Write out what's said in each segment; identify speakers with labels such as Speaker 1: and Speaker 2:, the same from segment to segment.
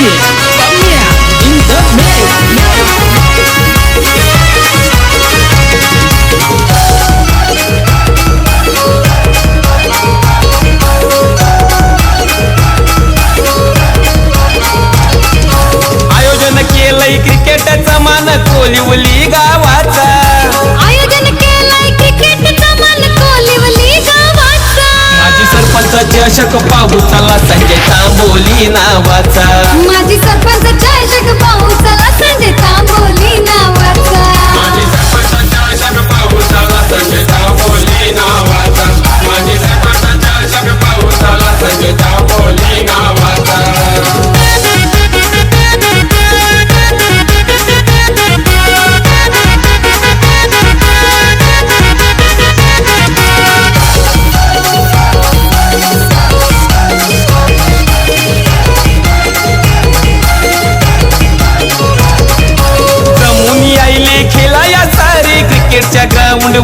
Speaker 1: In the.
Speaker 2: आयोजन केलंय क्रिकेटचा मान कोलिवली गावाचा.
Speaker 3: आयोजन केलंय क्रिकेटचा मन कोलिवली गावाचा.
Speaker 2: माजी सरपंच चषक पाहू चला संजय तांबोली नावाचा.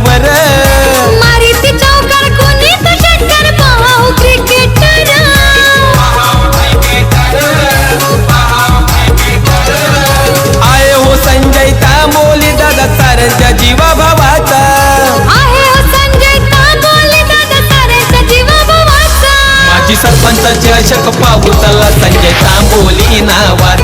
Speaker 2: ग्राउंडवर
Speaker 3: मारी ती चौकार कोणी तो षटकार पाहू क्रिकेटर.
Speaker 2: आय हो संजय दादा सारंच्या जीवा भावाचा
Speaker 3: आहे हो संजय दादा जीवा भावाचा
Speaker 2: माजी सरपंच चषक पाहू चला संजय तांबोली नावाचा.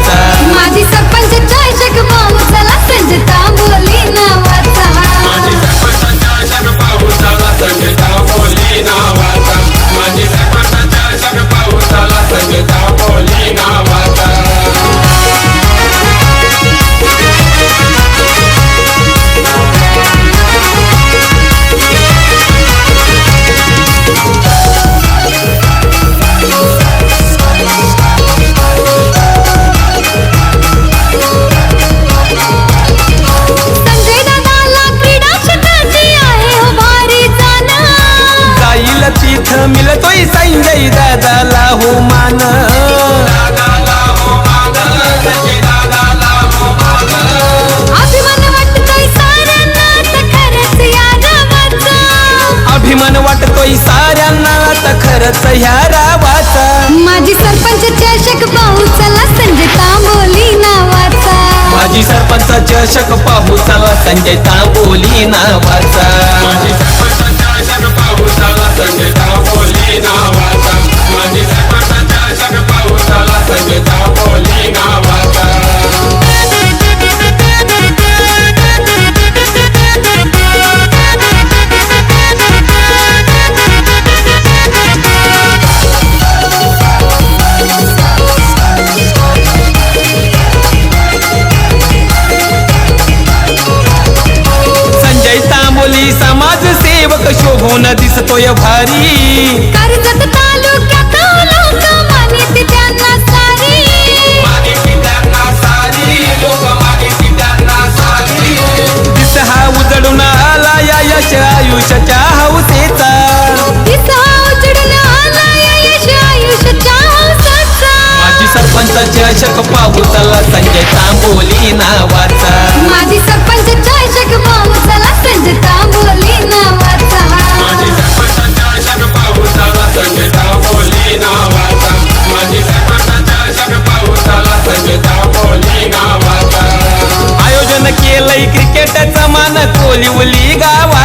Speaker 3: खरंच
Speaker 2: ह्या रावाचा.
Speaker 3: माजी सरपंच चषक पाहू चला संजय तांबोली नावाचा.
Speaker 2: माजी सरपंच चषक पाहू चला संजय तांबोली नावाचा. शोभून दिसतोय भारी?
Speaker 3: कर्जत तालुक्यात लोक मानित त्यांना सारी.
Speaker 2: दिस हा उजडून आला या यश आयुष्याच्या हौसेचा.
Speaker 3: दिसा उजडून आला या यश आयुष्याच्या हौसाचा.
Speaker 2: माजी सरपंच चषक पाहू चला संजय तांबोली नावाचा.
Speaker 3: माजी
Speaker 2: क्रिकेटचा मान कोलिवली गावाचा
Speaker 3: आयोजन